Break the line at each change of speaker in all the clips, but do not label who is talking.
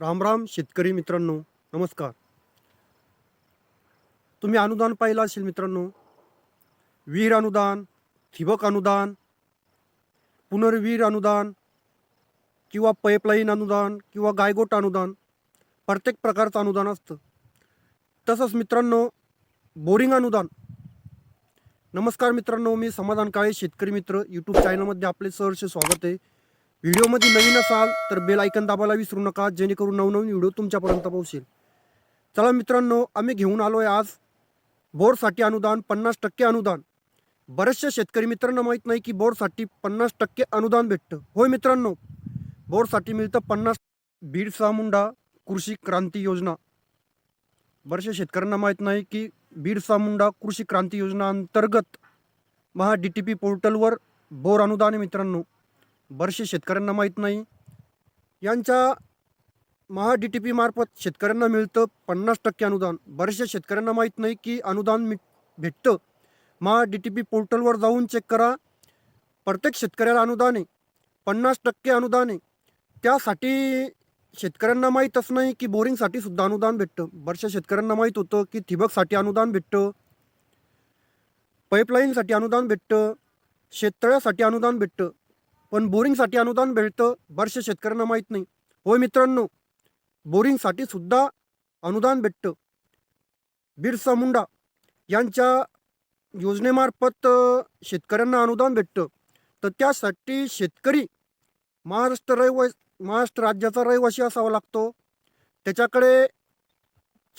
रामराम शेतकरी मित्रांनो नमस्कार. तुम्ही अनुदान पाहिलं असेल मित्रांनो विहीर अनुदान ठिबक अनुदान पुनर्वीर अनुदान किंवा पाईपलाईन अनुदान किंवा गायगोट अनुदान प्रत्येक प्रकारचं अनुदान असतं. तसंच मित्रांनो बोरिंग अनुदान. नमस्कार मित्रांनो मी समाधान काळे शेतकरी मित्र यूट्यूब चॅनलमध्ये आपले सहर्ष स्वागत आहे. व्हिडिओमध्ये नवीन असाल तर बेल ऐकन दाबायला विसरू नका जेणेकरून नवनवीन व्हिडिओ तुमच्यापर्यंत पोहोचेल. चला मित्रांनो आम्ही घेऊन आलो आहे आज बोरसाठी अनुदान पन्नास टक्के अनुदान. बऱ्याचशा शेतकरी मित्रांना माहीत नाही की बोरसाठी पन्नास टक्के अनुदान भेटतं. होय मित्रांनो बोरसाठी मिळतं पन्नास बीडसा मुंडा कृषी क्रांती योजना. बऱ्याचशा शेतकऱ्यांना माहीत नाही की बीडसा मुंडा कृषी क्रांती योजना अंतर्गत महा डी टी पी पोर्टलवर बोर अनुदान आहे मित्रांनो. बरेचसे शेतकऱ्यांना माहीत नाही. यांच्या महा डी टी पीमार्फत शेतकऱ्यांना मिळतं पन्नास टक्के अनुदान. बऱ्याचशा शेतकऱ्यांना माहीत नाही की अनुदान मि भेटतं. महा डी टी पी पोर्टलवर जाऊन चेक करा. प्रत्येक शेतकऱ्याला अनुदान आहे. पन्नास टक्के अनुदान आहे. त्यासाठी शेतकऱ्यांना माहीतच नाही की बोरिंगसाठी सुद्धा अनुदान भेटतं. बऱ्याचशा शेतकऱ्यांना माहीत होतं की ठिबकसाठी अनुदान भेटतं. पाईपलाईनसाठी अनुदान भेटतं. शेततळ्यासाठी अनुदान भेटतं. पण बोरिंगसाठी अनुदान भेटतं बऱ्याचशा शेतकऱ्यांना माहीत नाही. होय मित्रांनो बोरिंगसाठी सुद्धा अनुदान भेटतं. बिरसा मुंडा यांच्या योजनेमार्फत शेतकऱ्यांना अनुदान भेटतं. तर त्यासाठी शेतकरी महाराष्ट्र रहिवा महाराष्ट्र राज्याचा रहिवासी असावा लागतो. त्याच्याकडे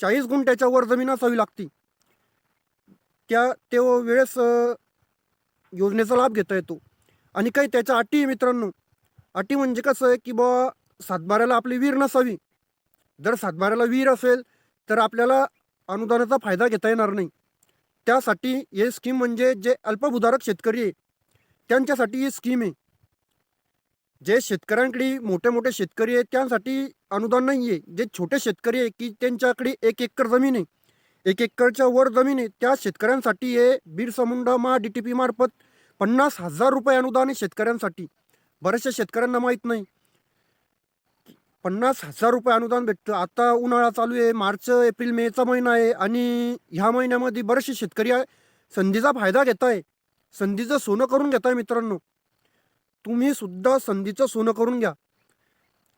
चाळीस गुंठ्याच्या वर जमीन असावी लागती. त्या ते वेळेस योजनेचा लाभ घेता येतो. आणि काही त्याच्या अटी आहे मित्रांनो. अटी म्हणजे कसं आहे की बा सातबाऱ्याला आपली विहीर नसावी. जर सातबाऱ्याला विहीर असेल तर आपल्याला अनुदानाचा फायदा घेता येणार नाही. त्यासाठी हे स्कीम म्हणजे जे अल्पभूधारक शेतकरी आहे त्यांच्यासाठी ही स्कीम आहे. जे शेतकऱ्यांकडे मोठे मोठे शेतकरी आहे त्यांसाठी अनुदान नाही आहे. जे छोटे शेतकरी आहे की त्यांच्याकडे एक एकर जमीन आहे. एक एकरच्या वर जमीन आहे. त्या शेतकऱ्यांसाठी हे बिरसा समुंडा मा डी टी पी मार्फत पन्नास हजार रुपये अनुदान आहे शेतकऱ्यांसाठी. बऱ्याचशा शेतकऱ्यांना माहीत नाही. पन्नास हजार रुपये अनुदान भेटतं. आता उन्हाळा चालू आहे. मार्च एप्रिल मेचा महिना आहे आणि ह्या महिन्यामध्ये बरेचसे शेतकरी आहे. संधीचा फायदा घेत आहे संधीचं सोनं करून घेत आहे मित्रांनो. तुम्ही सुद्धा संधीचं सोनं करून घ्या.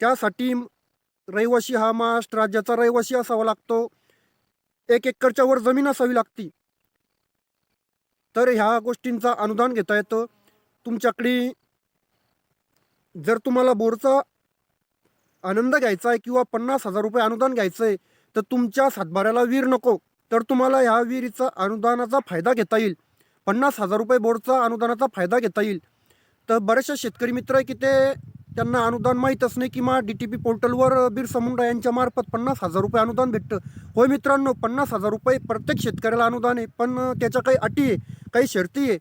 त्यासाठी रहिवासी हा महाराष्ट्र राज्याचा रहिवासी असावा लागतो. एक एकरच्या वर जमीन असावी लागती. तर ह्या गोष्टींचा अनुदान घेता येतं. तुमच्याकडे जर तुम्हाला बोरचा आनंद घ्यायचा आहे किंवा पन्नास हजार रुपये अनुदान घ्यायचं आहे तर तुमच्या सातबाऱ्याला विहीर नको. तर तुम्हाला ह्या विहिरीचा अनुदानाचा फायदा घेता येईल. पन्नास हजार रुपये बोर्डचा अनुदानाचा फायदा घेता येईल. तर बरेचसे शेतकरी मित्र आहे की ते त्यांना अनुदान माहीतच नाही की मा डी टी पी पोर्टलवर बिरसा मुंडा यांच्या मार्फत पन्नास हजार रुपये अनुदान भेटतं. होय मित्रांनो पन्नास हजार रुपये प्रत्येक शेतकऱ्याला अनुदान आहे पण त्याच्या काही अटी आहे. काही शर्ती आहे.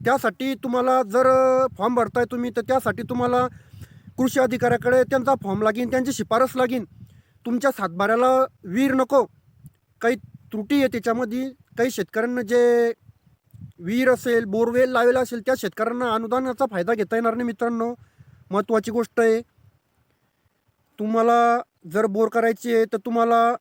त्यासाठी तुम्हाला जर फॉर्म भरताय तुम्ही तर त्यासाठी तुम्हाला कृषी अधिकाऱ्याकडे त्यांचा फॉर्म लागेल त्यांची शिफारस लागेल तुमच्या सातबाऱ्याला विहीर नको. काही त्रुटी आहे त्याच्यामध्ये काही शेतकऱ्यांना जे विहीर असेल बोरवेल लावेल असेल त्या शेतकऱ्यांना अनुदानाचा फायदा घेता येणार नाही मित्रांनो. महत्त्वाची गोष्ट आहे. तुम्हाला जर बोर करायची आहे तर तुम्हाला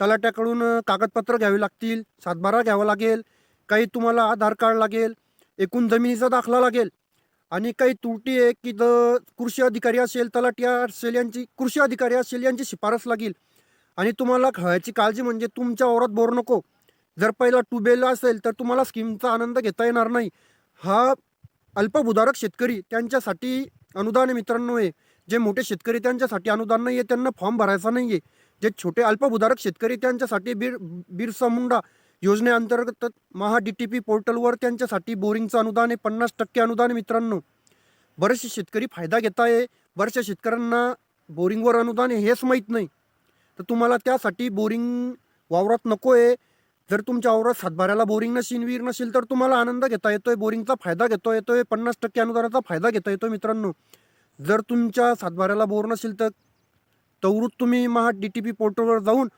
तलाट्याकडून कागदपत्र घ्यावी लागतील सातबारा घ्यावा लागेल. काही तुम्हाला आधार कार्ड लागेल एकूण जमिनीचा दाखला लागेल आणि काही त्रुटी आहे की द कृषी अधिकारी असेल तलाठी असेल यांची कृषी अधिकारी असेल यांची शिफारस लागेल. आणि तुम्हाला खेळायची काळजी म्हणजे तुमच्या ओरात बोर नको. जर पहिला ट्यूबवेल असेल तर तुम्हाला स्कीमचा आनंद घेता येणार नाही. हा अल्पभूधारक शेतकरी त्यांच्यासाठी अनुदान आहे मित्रांनो आहे जे मोठे शेतकरी त्यांच्यासाठी अनुदान नाही आहे त्यांना फॉर्म भरायचा नाही आहे जे छोटे अल्पभूधारक शेतकरी त्यांच्यासाठी बीर बिरसा मुंडा योजनेअंतर्गत महा डी टी पी पोर्टलवर त्यांच्यासाठी बोरिंगचं अनुदान आहे. पन्नास टक्के अनुदान आहे मित्रांनो. बरेचसे शेतकरी फायदा घेत आहे. बऱ्याचशा शेतकऱ्यांना बोरिंगवर अनुदान आहे हेच माहीत नाही. तर तुम्हाला त्यासाठी बोरिंग वावरात नको आहे जर तुमच्या वावरात सातबाऱ्याला बोरिंग नसेल विहीर नसेल तर तुम्हाला आनंद घेता येतोय. बोरिंगचा फायदा घेता येतोय. पन्नास टक्के अनुदानाचा फायदा घेता येतोय मित्रांनो. जर तुमच्या सातबाऱ्याला बोर नसेल तर तवरूत तुम्ही महा डी टी पी पोर्टलवर जाऊन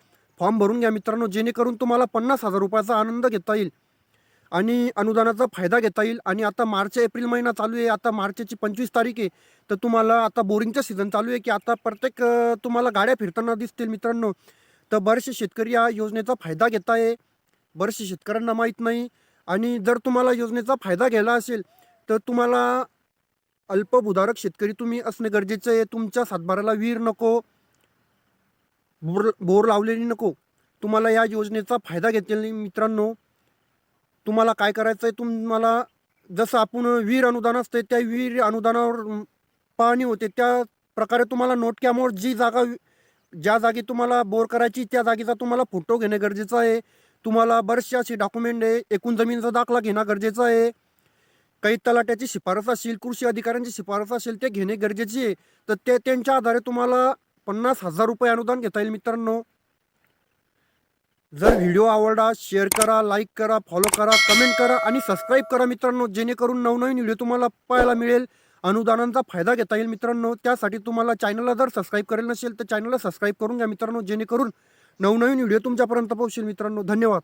फॉर्म भरून घ्या मित्रांनो जेणेकरून तुम्हाला पन्नास हजार रुपयाचा आनंद घेता येईल आणि अनुदानाचा फायदा घेता येईल. आणि आता मार्च एप्रिल महिना चालू आहे आता मार्चची पंचवीस तारीख आहे तर तुम्हाला आता बोरिंगचं सीझन चालू आहे की आता प्रत्येक तुम्हाला गाड्या फिरताना दिसतील मित्रांनो. तर बरेचसे शेतकरी या योजनेचा फायदा घेत आहे. बरेचसे शेतकऱ्यांना माहीत नाही. आणि जर तुम्हाला योजनेचा फायदा घ्यायला असेल तर तुम्हाला अल्पभूधारक शेतकरी तुम्ही असणे गरजेचं आहे. तुमच्या सातबाराला विहीर नको. बोर बोर लावलेली नको. तुम्हाला या योजनेचा फायदा घेतलेली मित्रांनो. तुम्हाला काय करायचं आहे तुम्हाला जसं आपण विहीर अनुदान असते त्या विहीर अनुदानावर पाहणी होते त्या प्रकारे तुम्हाला नोट जी जागा ज्या जागी तुम्हाला बोर करायची त्या जागेचा तुम्हाला फोटो घेणे गरजेचं आहे. तुम्हाला बरेचसे असे डॉक्युमेंट आहे एकूण जमिनीचा दाखला घेणं गरजेचं आहे. काही तलाट्याची शिफारस असेल कृषी अधिकाऱ्यांची शिफारस असेल ते घेणे गरजेचे आहे. तर ते त्यांच्या आधारे तुम्हाला पन्नास हजार रुपये अनुदान घेता येईल मित्रांनो. जर व्हिडिओ आवडला शेअर करा लाईक करा फॉलो करा कमेंट करा आणि सबस्क्राईब करा मित्रांनो जेणेकरून नवनवीन व्हिडिओ तुम्हाला पाहायला मिळेल. अनुदानांचा फायदा घेता येईल मित्रांनो. त्यासाठी तुम्हाला चॅनलला जर सबस्क्राईब करेल नसेल तर चॅनलला सबस्क्राईब करून घ्या मित्रांनो जेणेकरून नवनवीन व्हिडिओ तुमच्यापर्यंत पोहोचेल मित्रांनो. धन्यवाद.